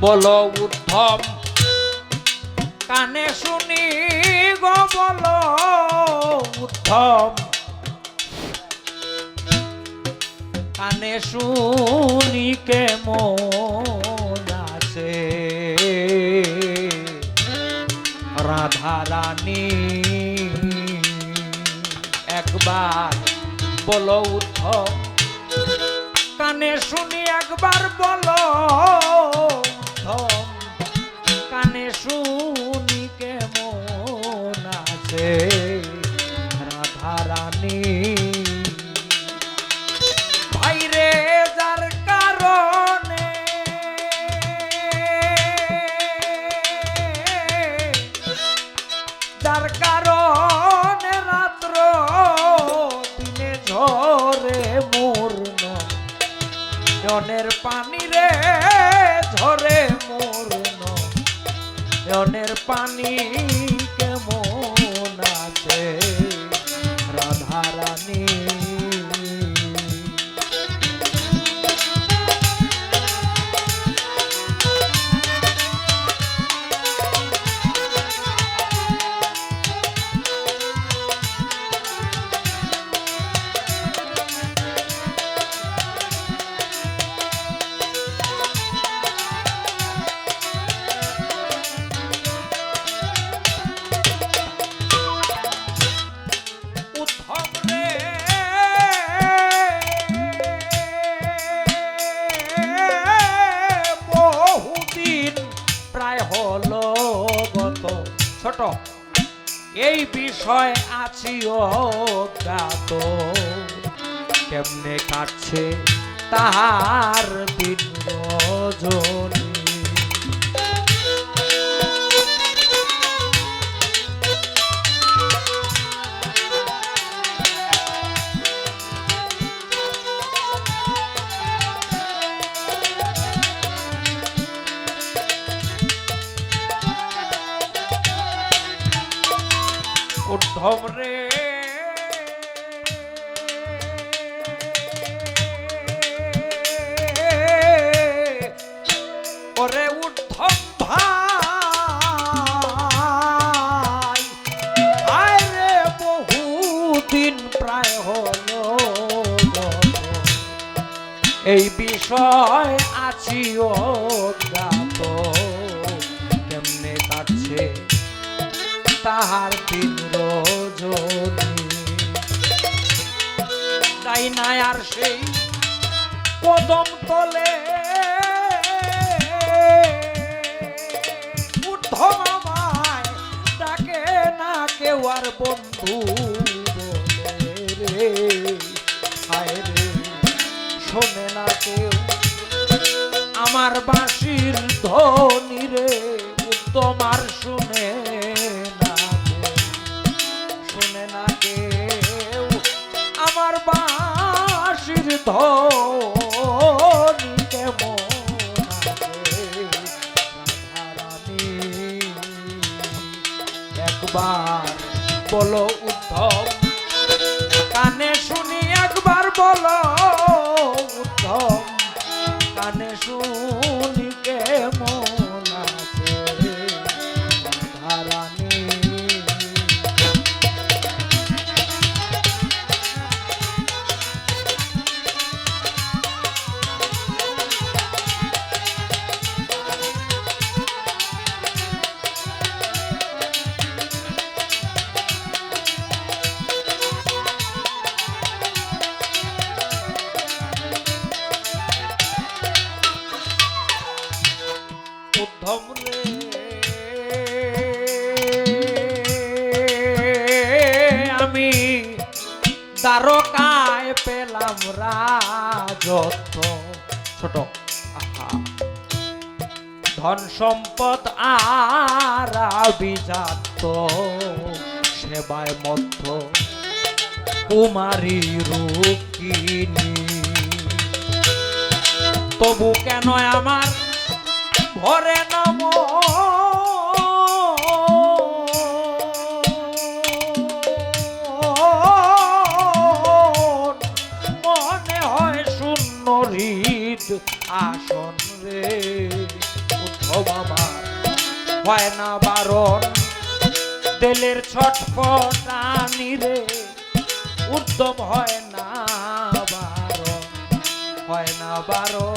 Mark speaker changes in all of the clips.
Speaker 1: বলো উত্তম। কানে শুনি গো বলো উত্তম। কানে শুনি কেমন আছে। রাধা রানী, একবার বলো উত্তম। কানে শুনি একবার বলো জনের পানি রে ঝরে মোর জনের পানি ছোট এই বিষয় আছি অজ্ঞাত। কেমনে কাটছে তাহার দিন উদ্ধব রে ওরে উদ্ধব ভাই। আয় রে বহুদিন প্রায় হলো এই বিষয় আছি অজ্ঞাত। তাহার দিন রজনী তাই নাই আর সেই কদম তলে। আমায়, ডাকে না কেউ আর বন্ধু রে। হায় শোনে না কেউ। আমার বাঁশির ধ্বনি ধ্বনি কেমন একবার বলো উদ্ধব কানে শুনি একবার বলো উদ্ধব কানে শুনি কেমন দ্বারকায় পেলাম রাজত্ব ছোট ধন সম্পদ আর আভিজাত সেবায় মধ্য কুমারী রূপিনী তবু কেন আমার ভরে নম হয় না বারণ। দেলের ছটফটানি রে উদ্যম হয় না বারণ। হয় না বারণ।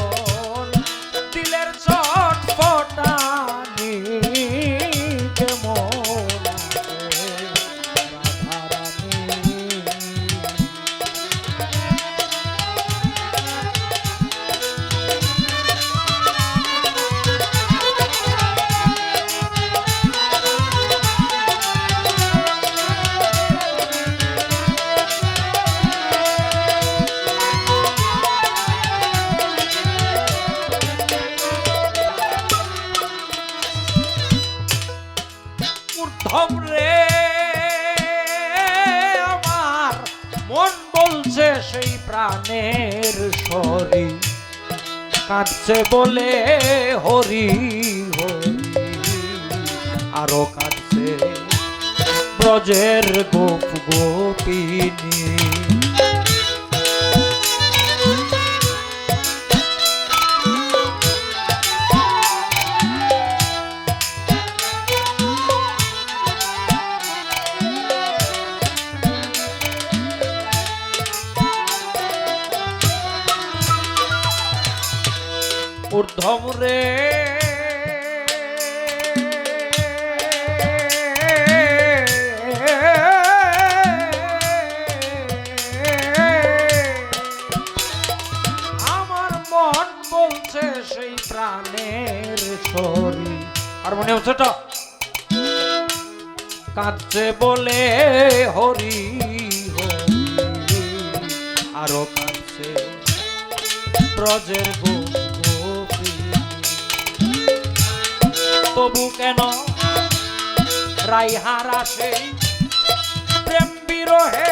Speaker 1: রে। আমার মন বলছে সেই প্রাণের সরি। কাঁদছে বলে হরি হরি। আরও কাঁদছে ব্রজের গোপ গোপিনী। ঊর্ধ্বম রে। আমার মন বলছে সেই প্রাণের শরী আর মনে হচ্ছে তো কাঁদছে বলে হরি হরি। আরও কাঁদছে ব্রজের গো তবু কেন? রাইহারা সেই প্রেম বিরহে